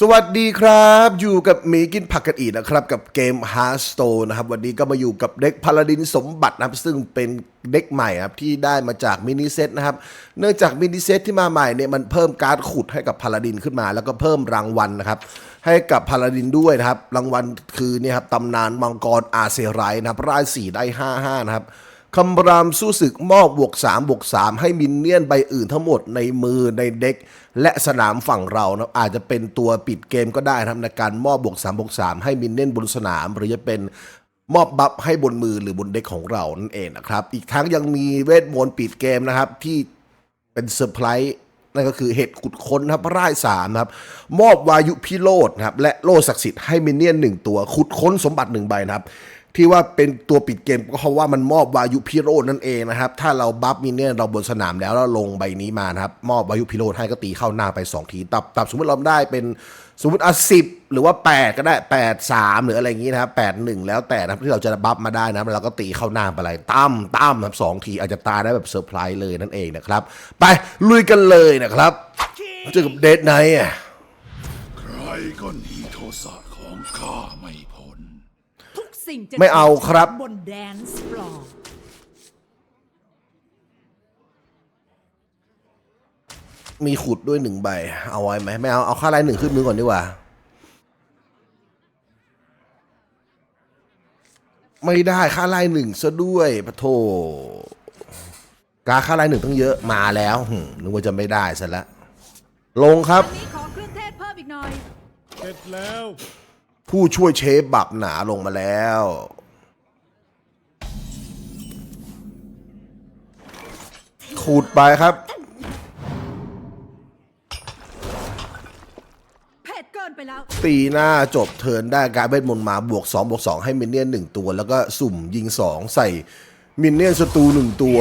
สวัสดีครับ อยู่กับหมีกินผักกันอีกนะครับ กับเกม Hearthstone นะครับวันนี้ก็มาอยู่กับเด็กพาลาดินสมบัตินะครับ ซึ่งเป็นเด็กใหม่ครับที่ได้มาจากมินิเซตนะครับ เนื่องจากมินิเซตที่มาใหม่เนี่ยมันเพิ่มการ์ดขุดให้กับพาลาดินขึ้นมา แล้วก็เพิ่มรางวัลนะครับ ให้กับพาลาดินด้วยนะครับ รางวัลคือเนี่ยครับตำนานมังกรอาเซไรนะครับรายสี่ได้ห้าห้านะครับคำรามสู้ศึกมอบบวก3บวก3ให้มินเนี่ยนใบอื่นทั้งหมดในมือในเด็ก และสนามฝั่งเรานะอาจจะเป็นตัวปิดเกมก็ได้นะครับในการมอบบวก3บวก3ให้มินเนี่ยนบนสนาม หรือจะเป็นมอบบัฟให้บนมือหรือบนเด็กของเรานั่นเองนะครับ อีกทั้งยังมีเวทมนต์ปิดเกมนะครับ ที่เป็นเซอร์ไพรส์นั่นก็คือเห็ดขุดค้นนะครับร่ายสามครับ มอบวายุพิโรธนะครับและโล่ศักดิ์สิทธิ์ให้มินเนี่ยนหนึ่งตัว ขุดค้นสมบัติหนึ่งใบนะครับ ที่ว่าเป็นตัวปิดเกมก็เพราะว่ามันมอบวายุพิโรจน์นั่นเองนะครับ ถ้าเราบัฟมินเนี่ยเราบนสนามแล้วแล้วลงใบนี้มานะครับ มอบวายุพิโรจน์ให้ก็ตีเข้าหน้าไป 2 ทีตับตับสมมติเราได้เป็นสมมติอะสิบหรือว่า 8 ก็ได้ 8 3 หรืออะไรอย่างนี้นะครับ8 1แล้วแต่นะครับที่เราจะบัฟมาได้นะเราก็ตีเข้าหน้าไปเลยตั้มตั้มครับสองทีอาจจะตายได้แบบเซอร์ไพรส์เลยนั่นเองนะครับ ไปลุยกันเลยนะครับเจอกับเดทไนท์ใครก็หนีโทสะของข้าไม่ สิ่งจะไม่เอาครับ บนแดนส์ฟลอร์มีขุดด้วยหนึ่งใบ เอาไว้ไหมไม่เอา เอาค่าไลน์หนึ่งขึ้นมือก่อนดีกว่า ไม่ได้ค่าไลน์หนึ่งซะด้วยปะโถกาค่าไลน์หนึ่งต้องเยอะมาแล้วหึนึกว่าจะไม่ได้ซะแล้วลงครับ วันนี้ขอเครื่องเทศเพิ่มอีกหน่อย เสร็จแล้ว ผู้ช่วยเชฟบับหนาลงมาแล้ว ขูดไปครับ เผ็ดเกินไปแล้ว ตีหน้าจบเทิร์นได้การเวทมนต์มาบวก2บวก2ให้มินเนี่ยน1ตัว แล้วก็สุ่มยิง 2 ใส่มินเนี่ยนศัตรู1ตัว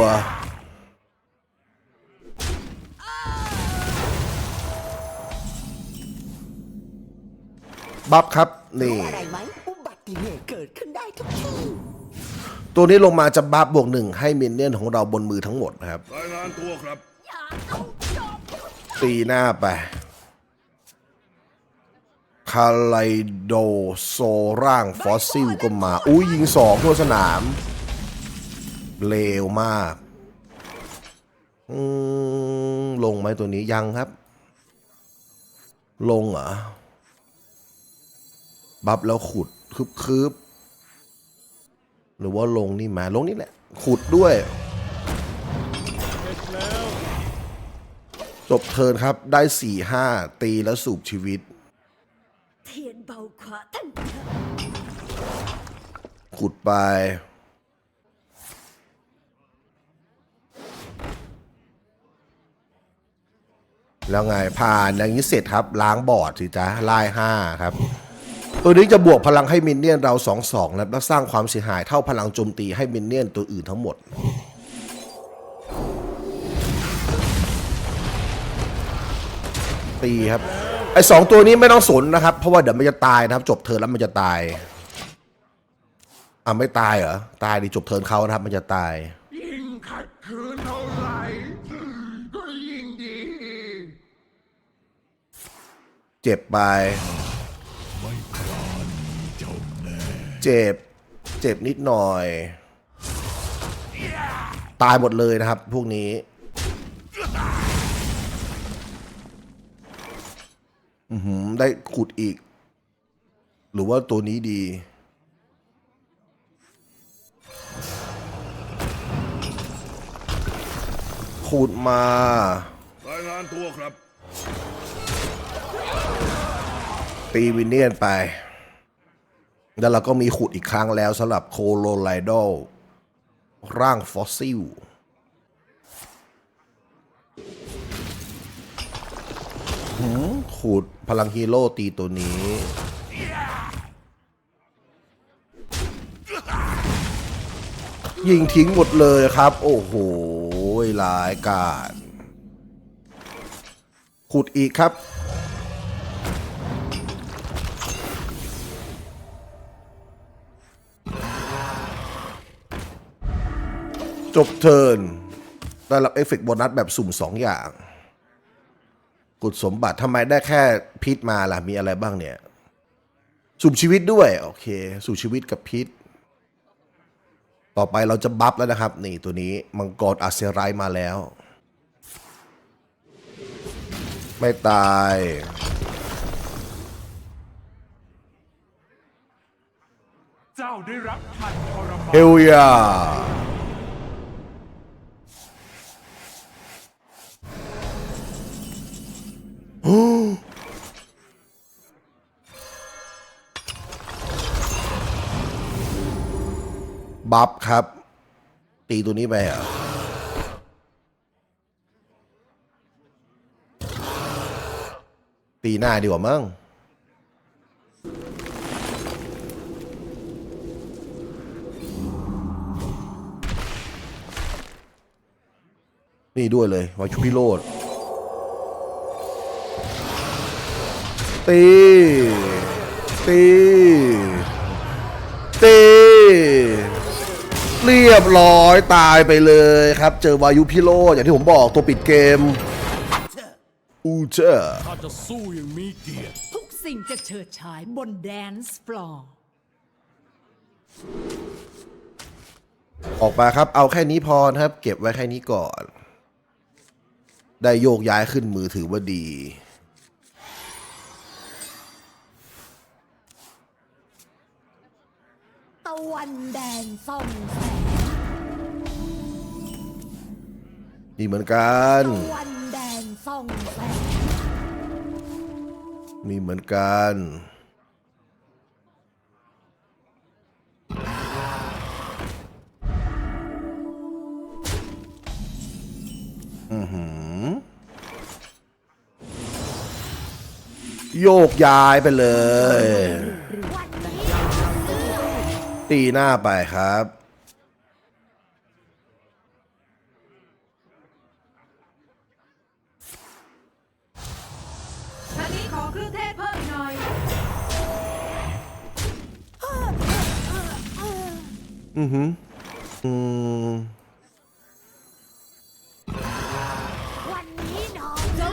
บัฟครับ นี่อะไรไหมอุบัติเหตุเกิดขึ้นได้ทุกที่ตัวนี้ลงมาจะบัฟบวกหนึ่งให้มินเนี่ยนของเราบนมือทั้งหมดนะครับรายงานตัวครับตีหน้าไปคาไลโดโซร่างฟอสซิลก็มา อุ้ยยิงสองทั่วสนาม เลวมากอืมลงไหมตัวนี้ยังครับ ลงเหรอ บัฟแล้วขุดคืบคืบหรือว่าลงนี่มาลงนี่แหละ ขุดด้วย จบเทินครับได้สี่ห้าตีแล้วสูบชีวิตเทียนเบาขวาตั้งขุดไปแล้วไงผ่านอย่างนี้เสร็จครับ ล้างบอร์ดสิจ้าไล่ห้าครับ ตัวนี้จะบวกพลังให้มินเนี่ยนเราสองสองแล้วสร้างความเสียหายเท่าพลังโจมตีให้มินเนี่ยนตัวอื่นทั้งหมด ตีครับ ไอ้สองตัวนี้ไม่ต้องสนนะครับ เพราะว่าเดี๋ยวมันจะตายนะครับ จบเทิร์นแล้วมันจะตายอะไม่ตายเหรอ ตายดิจบเทิร์นเขานะครับ มันจะตายยิ่งขัดขืนเท่าไหร่ก็ยิ่งดี เจ็บไป เจ็บ เจ็บนิดหน่อย ตายหมดเลยนะครับ พวกนี้อือหือได้ขุดอีก หรือว่าตัวนี้ดี ขุดมารายงานตัวครับ ตีวินเนียนไป แล้วเราก็มีขุดอีกครั้งแล้วสำหรับโคโลไลดอลร่างฟอสซิลหืมขุดพลังฮีโร่ตีตัวนี้ ยิงทิ้งหมดเลยครับ โอ้โหหลายการ ขุดอีกครับ จบเทิร์นได้รับเอฟเฟกต์โบนัสแบบสุ่ม 2 อย่าง กุดสมบัติทำไมได้แค่พิษมาล่ะ มีอะไรบ้างเนี่ยสูบชีวิตด้วย โอเคสูบชีวิตกับพิษ ต่อไปเราจะบัฟแล้วนะครับ นี่ตัวนี้มังกรอาเซไรมาแล้ว ไม่ตายเจ้าได้รับพันทรมานเฮลยา บัฟครับ ตีตัวนี้ไปเหรอะตีหน้าดีกว่ามั้งนี่ด้วยเลยวายุพิโรธ ตี ตี ตี เรียบร้อยตายไปเลยครับ เจอวายุพิโรธอย่างที่ผมบอกตัวปิดเกม อูเจอร์ข้าจะสู้อย่างมีเกียรติทุกสิ่งจะเฉิดฉายบนแดนซ์ฟลอร์ออกมาครับ เอาแค่นี้พอนะครับ เก็บไว้แค่นี้ก่อน ได้โยกย้ายขึ้นมือถือว่าดี ตะ วันแดนส่องแสงดีเหมือนกัน ตะวันแดนส่องแสงมีเหมือนกัน อือหือ โยกย้ายไปเลย ตีหน้าไปครับท่านนี้ขอเครื่องเทศเพิ่มหน่อย อือหืออืมวันนี้น้องจะ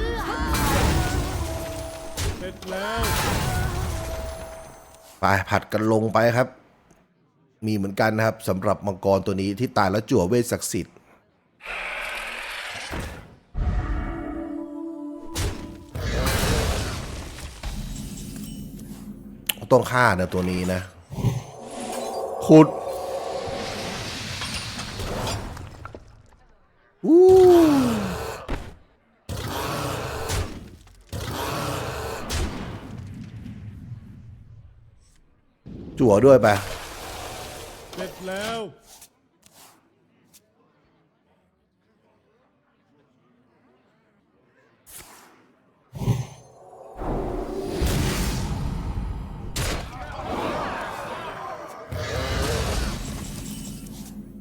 เสร็จแล้วไปผัดกันลงไปครับ มีเหมือนกันนะครับสำหรับมังกรตัวนี้ที่ตายแล้วจั่วเวทศักดิ์สิทธิ์ต้องฆ่านะตัวนี้นะ ขุดอู้จั่วด้วยไปเสร็จ แล้ว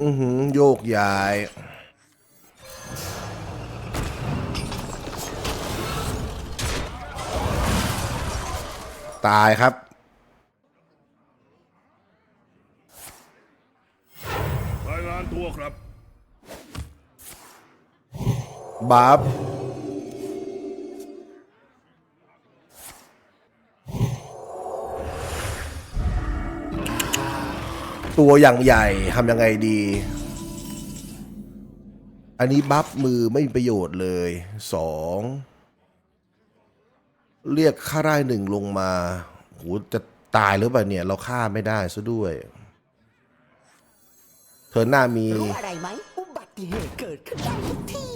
อือหือโยกย้าย ตายครับ รายงานตัว ครับบัฟตัวอย่างใหญ่ทำยังไงดี อันนี้บัฟมือไม่มีประโยชน์เลยสองเรียกค่าได้หนึ่งลงมาโหจะตายหรือเปล่าเนี่ย เราฆ่าไม่ได้ซะด้วย เธอหน้ามีรู้อะไรไหมอุบัติเหตุเกิดขึ้นได้ทุกที่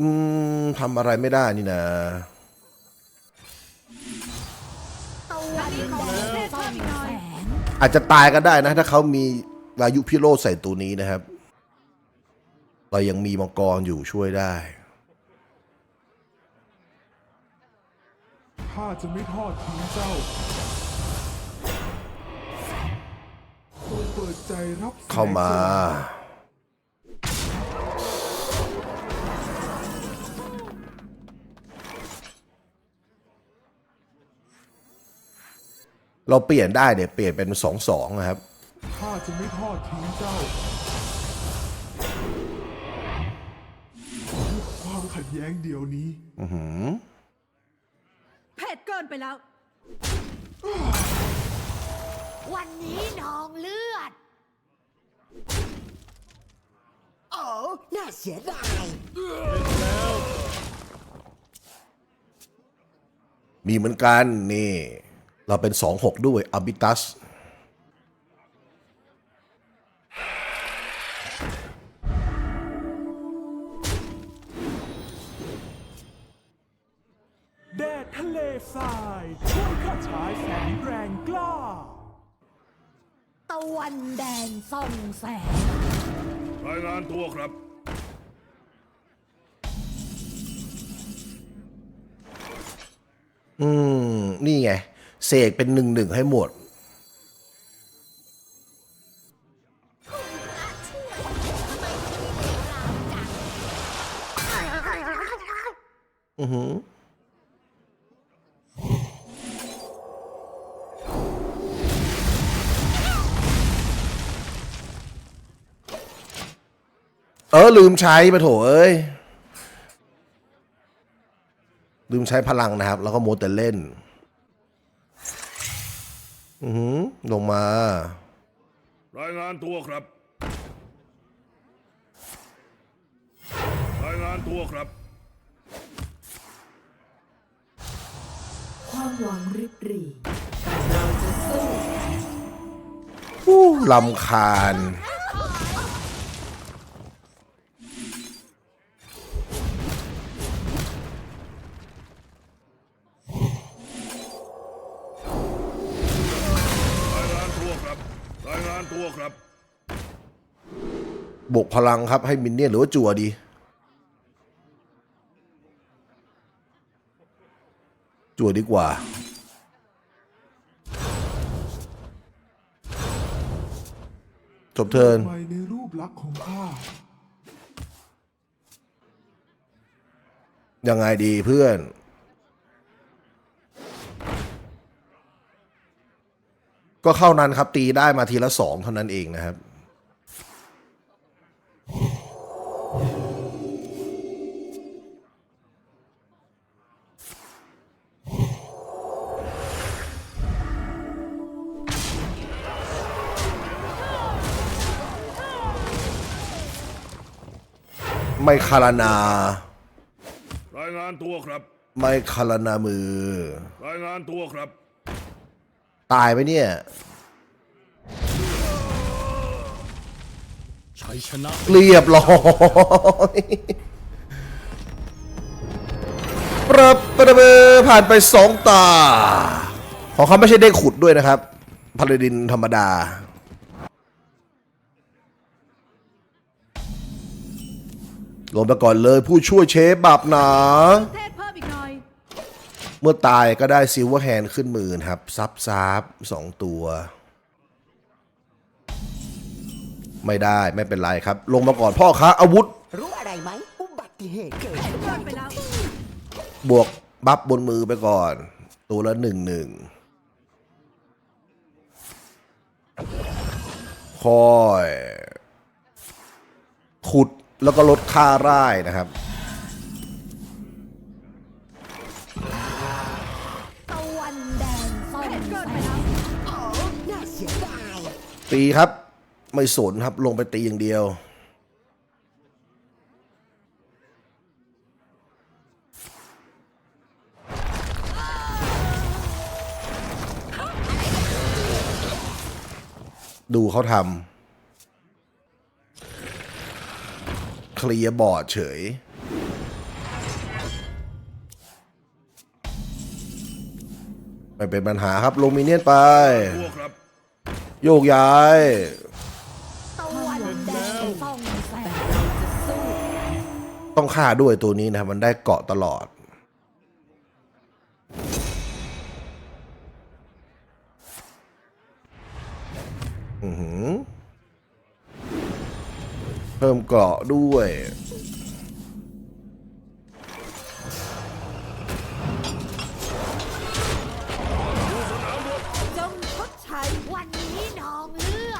อืมทำอะไรไม่ได้นี่นะตะวันแดนส่องแสงอาจจะตายก็ได้นะ ถ้าเขามีวายุพิโรธใส่ตัวนี้นะครับ เรายังมีมังกรอยู่ช่วยได้ข้าจะไม่ทอดทิ้งเจ้า เปิดใจรับแสงเข้ามาเราเปลี่ยนได้เนี่ยเปลี่ยนเป็นสองสองนะครับข้าจะไม่ทอดทิ้งเจ้าความขัดแย้งเดี๋ยวนี้เผ็ดเกินไปแล้ว วันนี้นองเลือด โอ้น่าเสียดาย มีเหมือนกันนี่ เราเป็น2-6ด้วยอ b บิตัส วันแดงส่องแสง รายงานตัวครับ อืม นี่ไง เสกเป็นหนึ่งหนึ่งให้หมด อือหือ ลืมใช้ปะโถเอ้ย ลืมใช้พลังนะครับ แล้วก็โมวแต่เล่นอือหือลงมา รายงานตัวครับ รายงานตัวครับ ความหวังริบหรี่อู้ลำคาญ ตัวครับ บวกพลังครับให้มินเนี่ยนหรือว่าจั่วดี จั่วดีกว่า จบเทิร์นไปในรูปลักษณ์ของข้ายังไงดีเพื่อน ก็เข้านั้นครับตีได้มาทีละสองเท่านั้นเองนะครับ ไม่คารนา รายงานตัวครับ ไม่คารนามือ รายงานตัวครับ ตายไปเนี่ย ชัยชนะเรียบร้อยปรับประเบอผ่านไปสองตา ของเขาไม่ใช่เด้ขุดด้วยนะครับพาราดินธรรมดา ลงไปก่อนเลยผู้ช่วยเชฟบับหนา เมื่อตายก็ได้ซิลเวอร์แฮนขึ้นมือนครับ ซับซับสองตัว ไม่ได้ไม่เป็นไรครับ ลงมาก่อนพ่อค้าอาวุธ รู้อะไรไหมอุบัติเหตุเกิดขึ้นไปแล้วบวกบัฟบนมือไปก่อน ตัวละหนึ่งหนึ่งคอย ขุดแล้วก็ลดค่าร่ายนะครับ ตีครับ ไม่สนครับลงไปตีอย่างเดียว ดูเขาทำเคลียร์บอร์ดเฉยไม่เป็นปัญหาครับลงมินเนี่ยนไป ครับ โยกย้าย ตะวันแดงส่องแสงต้องฆ่าด้วยตัวนี้นะครับมันได้เกาะตลอด อือหือ เพิ่มเกราะด้วย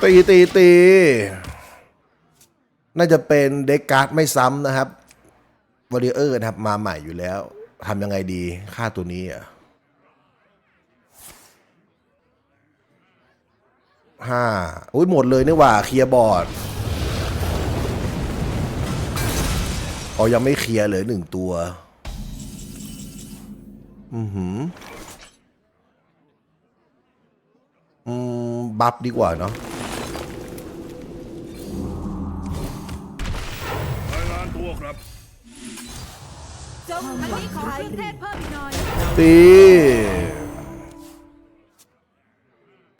ตีตีตีน่าจะเป็นเด็กการ์ดไม่ซ้ำนะครับวอริเออร์นะครับ มาใหม่อยู่แล้วทำยังไงดีค่าตัวนี้อะห้าอุ้ยหมดเลยนี่ว่า เคลียร์บอร์ดอ๋อยังไม่เคลียร์เลยหนึ่งตัว อือหือ อืม บัฟดีกว่าเนาะ จงอันนี้ขอเครื่องเทศเพิ่มอีกหน่อย ตี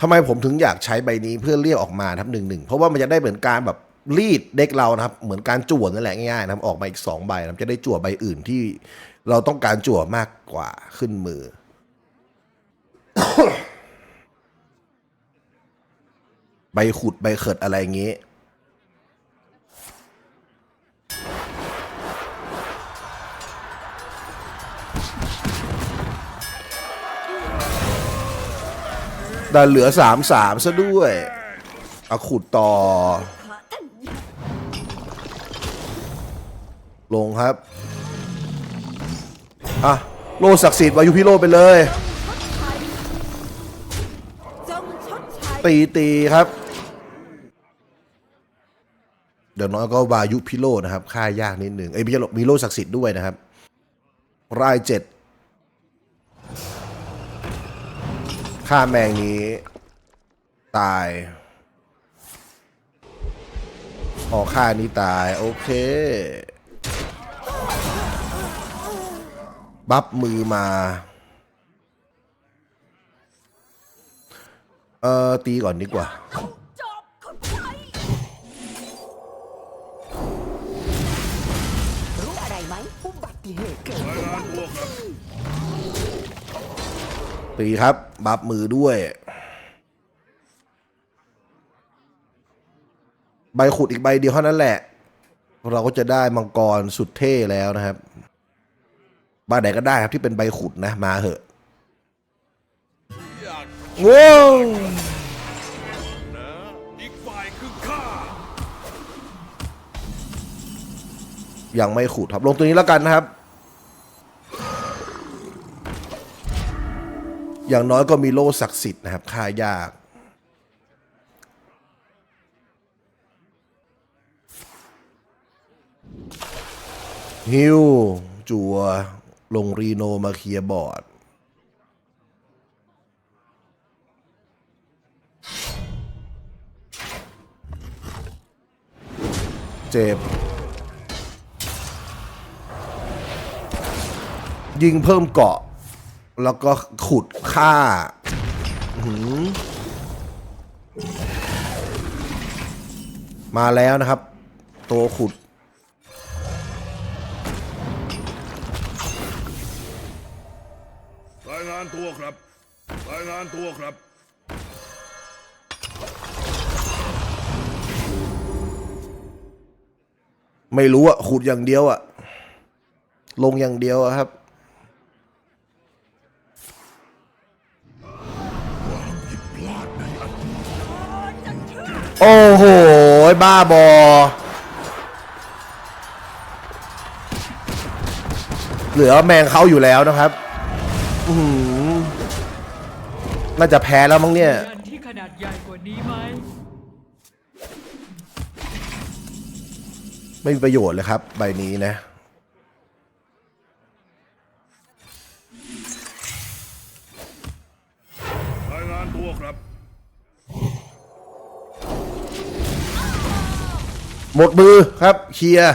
ทำไมผมถึงอยากใช้ใบนี้เพื่อเรียกออกมาครับหนึ่งหนึ่งเพราะว่ามันจะได้เหมือนการแบบรีดเด็กเรานะครับ เหมือนการจั่วนั่นแหละง่ายๆนะครับออกมาอีกสองใบนะครับจะได้จั่วใบอื่นที่เราต้องการจั่วมากกว่าขึ้นมือ ใบขุดใบเขิดอะไรอย่างงี้ แต่เหลือสามสามซะด้วย เอาขุดต่อ ลงครับ อะ โลศักดิ์สิทธิ์วายุพิโรไปเลย ตีตีครับ เดี๋ยวน้อยก็วายุพิโรนะครับ ค่ายากนิดหนึ่งเอ้ยมีโลมีโลศักดิ์สิทธิ์ด้วยนะครับ รายเจ็ด ฆ่าแมงนี้ ตายอ๋อฆ่านี้ตาย โอเค บัฟมือมา เอ่อ ตีก่อนดีกว่า ตีครับ บัฟมือด้วย ใบขุดอีกใบเดียวเท่านั้นแหละ เราก็จะได้มังกรสุดเท่แล้วนะครับบ้านไหนก็ได้ครับที่เป็นใบขุดนะ มาเหอะว้าวนะอีกฝ่ายคือข้ายังไม่ขุดครับ ลงตัวนี้แล้วกันนะครับ อย่างน้อยก็มีโล่ศักดิ์สิทธิ์นะครับค่ายาก ฮิวจัว ลงรีโนมาเคลียบอร์ด เจ็บ ยิงเพิ่มเกาะ แล้วก็ขุดฆ่าอื้อหือมาแล้วนะครับ ตัวขุด รายงานตัวครับ รายงานตัวครับ ไม่รู้อะขุดอย่างเดียวอะลงอย่างเดียวอะครับ โอ้โห บ้าบอ เหลือแมงเขาอยู่แล้วนะครับอืมน่าจะแพ้แล้วมั้งเนี่ย ยันที่ขนาดใหญ่กว่านี้ไหม ไม่มีประโยชน์เลยครับ ใบนี้นะ หมดมือครับเคลียร์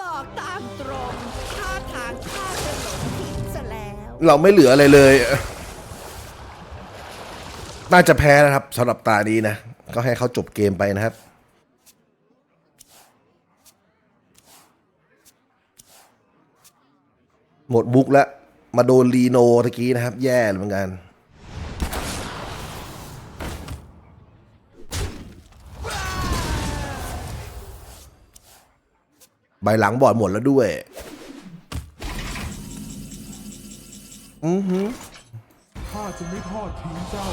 บอกตามตรงท่าทางข้าจะหลงผิดซะแล้วเราไม่เหลืออะไรเลย น่าจะแพ้นะครับสำหรับตานี้นะ ก็ให้เขาจบเกมไปนะครับ หมดบุกแล้ว มาโดนลีโนตะกี้นะครับ แย่เลยเหมือนกันใบหลังบอดหมดแล้วด้วย อือหือข้าจะไม่ทอดทิ้งเจ้า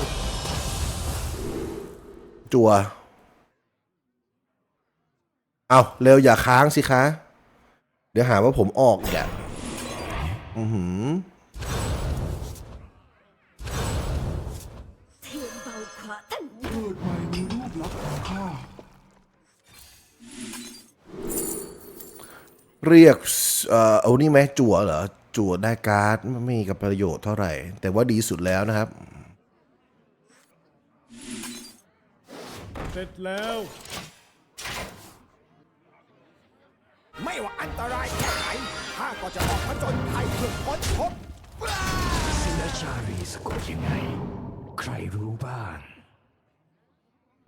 จัว เอาเร็วอย่าค้างสิคะ เดี๋ยวหาว่าผมออกอย่าอือหือ เรียกเอ่อเอานี่ไหมจั่วเหรอจั่วได้การ์ดไม่มีกับประโยชน์เท่าไหร่ แต่ว่าดีสุดแล้วนะครับ เสร็จแล้ว ไม่ว่าอันตรายแค่ไหนข้าก็จะออกผจญภัยเพื่อพ้นพบศิลชารีสะกดยังไง ใครรู้บ้าง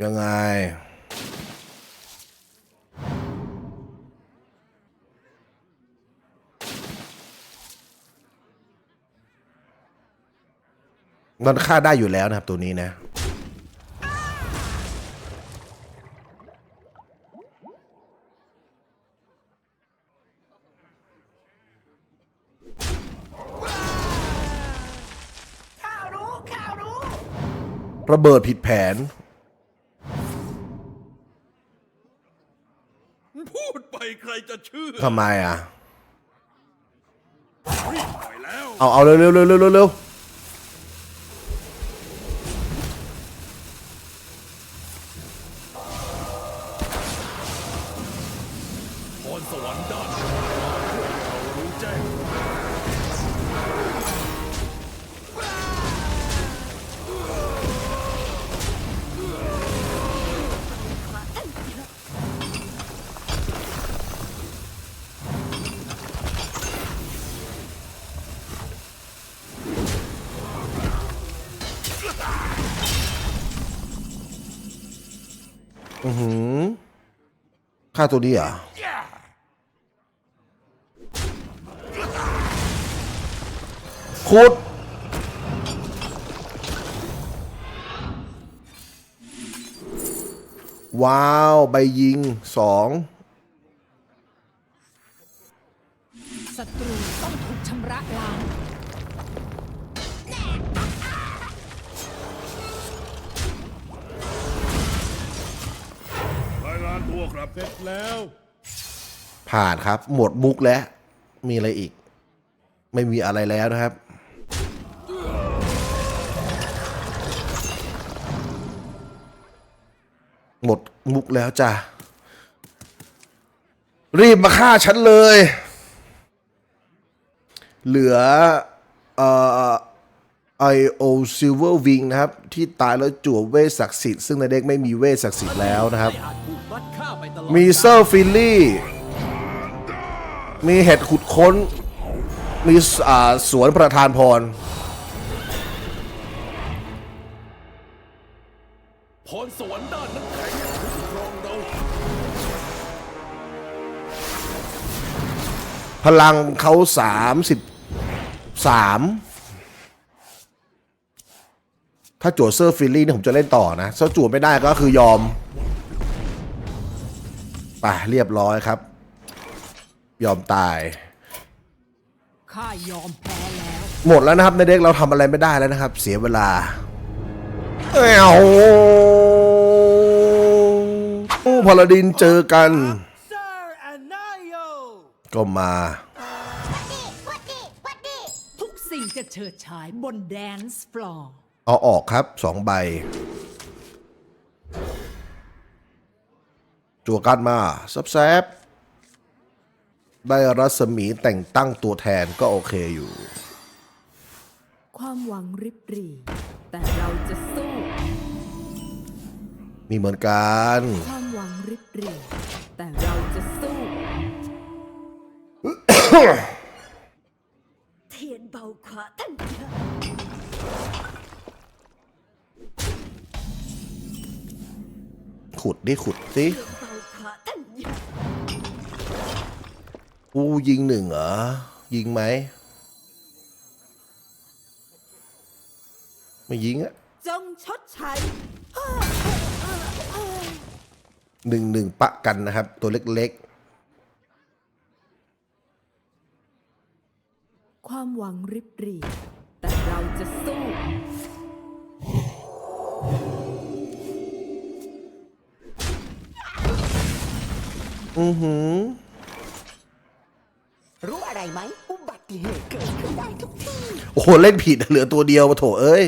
ยังไง มันค่าได้อยู่แล้วนะครับตัวนี้นะข้ารู้ข้ารู้ระเบิดผิดแผน พูดไปใครจะเชื่อทำไมอะ รีบไปแล้ว เอา เอาเร็วเร็วเร็วเร็วเร็ว ค่าตัวนี้อะขุดว้าว ใบยิงสองศัตรูต้องถูกชำระล้าง วครับเสร็จแล้วผ่านครับ หมดมุกแล้ว มีอะไรอีก ไม่มีอะไรแล้วนะครับ หมดมุกแล้วจ้ะ รีบมาฆ่าฉันเลย เหลือเอ่อไอโอซิลเวอร์วิงนะครับ ที่ตายแล้วจั่วเวทศักดิ์สิทธิ์ซึ่งในเด็กไม่มีเวทศักดิ์สิทธิ์แล้วนะครับ มีเซอร์ฟิลลี่ มีเห็ดขุดค้น มีสวนประธานพร พรสวรรค์ด้านน้ำแข็งคุ้มครองเราพลังเขาสามสิบสามถ้าจั่วเซอร์ฟิลลี่เนี่ยผมจะเล่นต่อนะถ้าจั่วไม่ได้ก็คือยอม ไปเรียบร้อยครับ ยอมตาย ข้ายอมแพ้แล้วหมดแล้วนะครับในเด็กเราทำอะไรไม่ได้แล้วนะครับ เสียเวลาเอ้าพาลาดินเจอกัน Sir and Nio ก็มา ทุกสิ่งจะเฉิดฉายบนแดนซ์ฟลอร์เอาออกครับสองใบ จัวกันมาซับแซบได้รัศมีแต่งตั้งตัวแทนก็โอเคอยู่ ความหวังริบหรี่ แต่เราจะสู้ มีเหมือนกัน ความหวังริบหรี่ แต่เราจะสู้ เทียนเบาขวาท่านขุดดิขุดสิ เบาขวาท่านกูยิงหนึ่งเหรอ ยิงไหม ไม่ยิงอะจงชดใช้หนึ่งหนึ่งปะกันนะครับ ตัวเล็กความหวังริบหรี่แต่เราจะสู้ อือหือ รู้อะไรไหมอุบัติเหตุเกิดขึ้นได้ทุกที่โอ้โห เล่นผิดเหลือตัวเดียวมาโถเอ้ย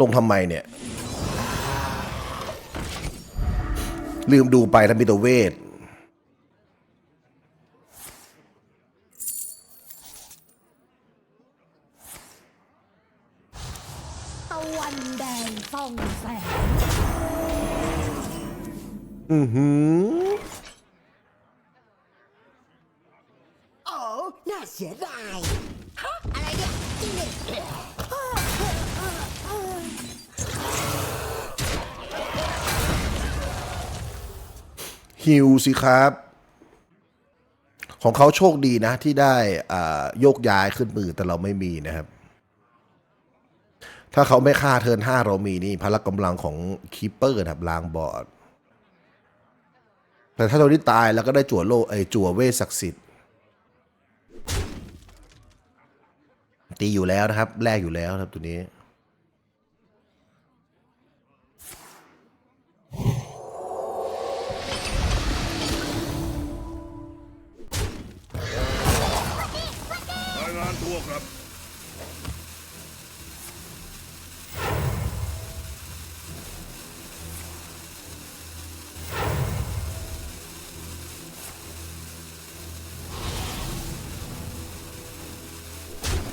ลงทำไมเนี่ย ลืมดูไปแล้วมีตัวเวท ตะวันแดงส่องแสง อือหือ โอ้ น่าเสียดายฮะอะไรเนี่ยอีเนี่ยฮิวสิครับ ของเขาโชคดีนะ ที่ได้อ่าโยกย้ายขึ้นมือแต่เราไม่มีนะครับ ถ้าเขาไม่ฆ่าเทิร์นห้าเรามีนี่พละกำลังของคีปเปอร์นะครับลางบอร์ดแต่ถ้าเราที่ตายแล้วก็ได้จั่วโลไอจั่วเวทศักดิ์สิทธิ์ ตีอยู่แล้วนะครับ แลกอยู่แล้วครับตัวนี้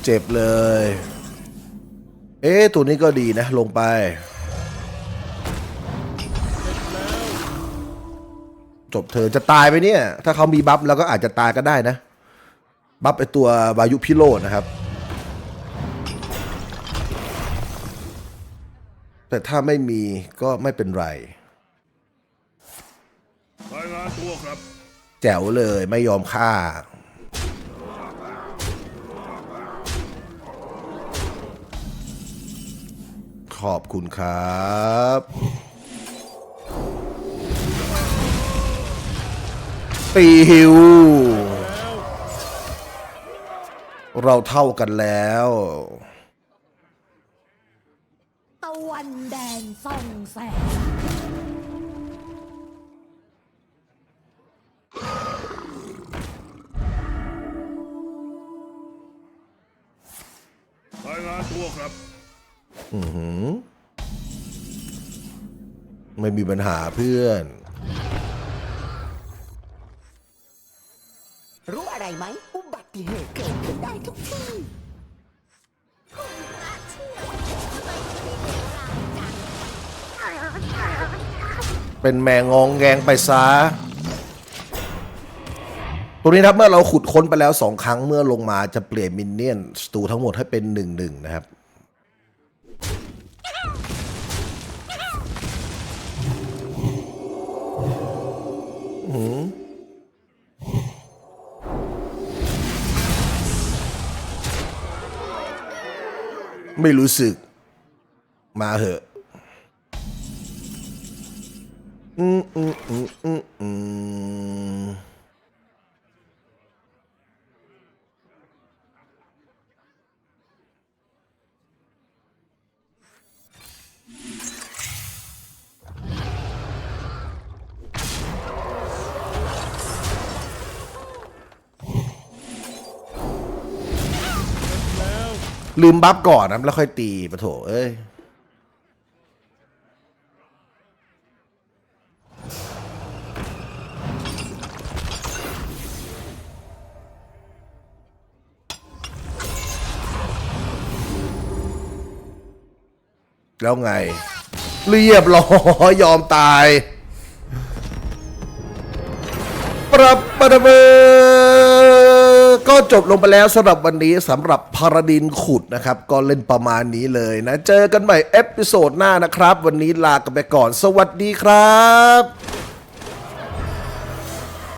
เจ็บเลย เอ๊ะตัวนี้ก็ดีนะ ลงไป จบเธอจะตายไปเนี่ย ถ้าเขามีบัฟแล้วก็อาจจะตายก็ได้นะ บัฟไอตัววายุพิโรธนะครับ แต่ถ้าไม่มีก็ไม่เป็นไรรายงานตัวครับ แจ๋วเลยไม่ยอมฆ่า อบคุณครับปีฮิว เราเท่ากันแล้ว ตะวันแดงส่องแสง รายงานตัวครับ ไม่มีปัญหาเพื่อน รู้อะไรไหม อุบัติเหตุเกิดขึ้นได้ทุกที่เป็นแมงงองแงงไปซะตัวนี้นะครับเมื่อเราขุดค้นไปแล้วสองครั้งเมื่อลงมาจะเปลี่ยนมินเนี่ยนสตูทั้งหมดให้เป็นหนึ่งหนึ่งนะครับ ไม่รู้สึก มาเหอะอืมอืมอืมอืม ลืมบัฟก่อนนะแล้วค่อยตีปะโถเอ้ยแล้วไง เรียบร้อยยอมตาย ปรับปะเบอก็จบลงไปแล้วสำหรับวันนี้สำหรับพาราดินขุดนะครับ ก็เล่นประมาณนี้เลยนะ เจอกันใหม่เอพิโซดหน้านะครับ วันนี้ลากันไปก่อน สวัสดีครับ